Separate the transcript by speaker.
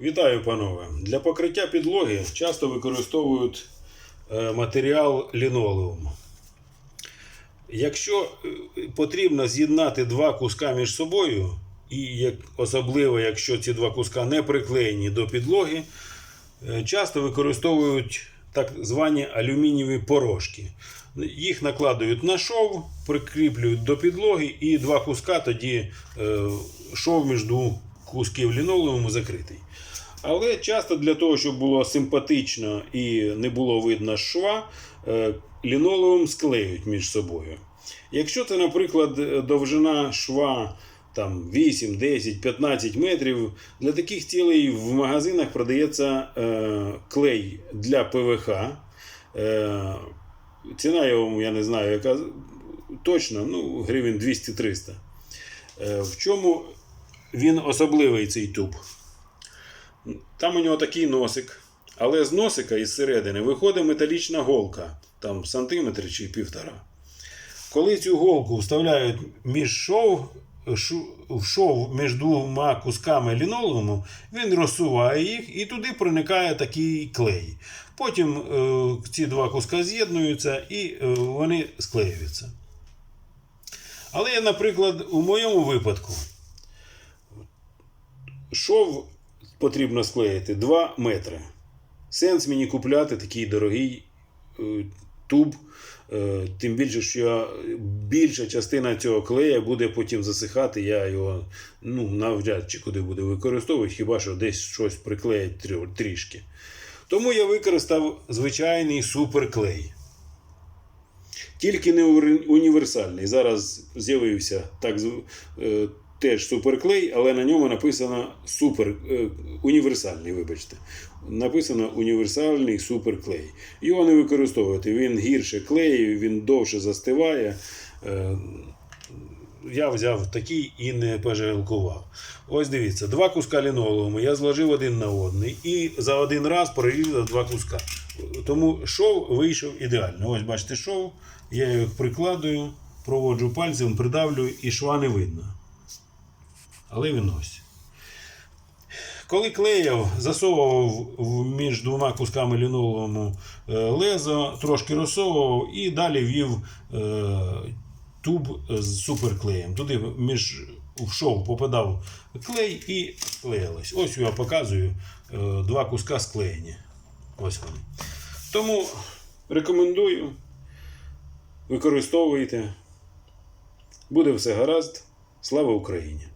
Speaker 1: Вітаю, панове! Для покриття підлоги часто використовують е, матеріал лінолеум. Якщо е, потрібно з'єднати два куска між собою, і особливо якщо ці два куска не приклеєні до підлоги, е, часто використовують так звані алюмінієві порошки. Їх накладають на шов, прикріплюють до підлоги, і два куска тоді шов між двох кусків лінолеуму закритий. Але часто для того, щоб було симпатично і не було видно шва, е, лінолеум склеюють між собою. Якщо це, наприклад, довжина шва там 8, 10, 15 метрів, для таких цілей в магазинах продається е, клей для ПВХ. Е, ціна його, я не знаю, яка точно, ну, гривень 200-300. Е, в чому він особливий цей туб? Там у нього такий носик, але з носика із середини виходить металічна голка, там сантиметр чи півтора. Коли цю голку вставляють між шов, в шов між двома кусками лінолеуму, він розсуває їх і туди проникає такий клей. Потім е, ці два куска з'єднуються і е, вони склеюються. Але, наприклад, у моєму випадку шов потрібно склеїти 2 метри. Сенс мені купляти такий дорогий е, туб. Е, тим більше, що більша частина цього клея буде потім засихати. Я його ну, навряд чи куди буду використовувати, хіба що десь щось приклеїть трішки. Тому я використав звичайний суперклей. Тільки не універсальний. Зараз з'явився так, е, теж суперклей, але на ньому написано супер, е, універсальний, вибачте. Написано універсальний суперклей. Його не використовувати. Він гірше клеїв, він довше застиває. Е, я взяв такий і не пожалкував. Ось дивіться, два куска лінолеуму я зложив один на одний і за один раз прорізав два куска. Тому шов вийшов ідеально. Ось бачите, шов, я його прикладую, проводжу пальцем, придавлюю і шва не видно. Але він ось. Коли клеїв, засовував між двома кусками лінолеуму е, лезо, трошки розсовував і далі ввів е, туб з суперклеєм. Туди між в шов попадав клей і клеїлось. Ось я показую е, два куска склеєні. Ось вони. Тому рекомендую. Використовуйте. Буде все гаразд. Слава Україні!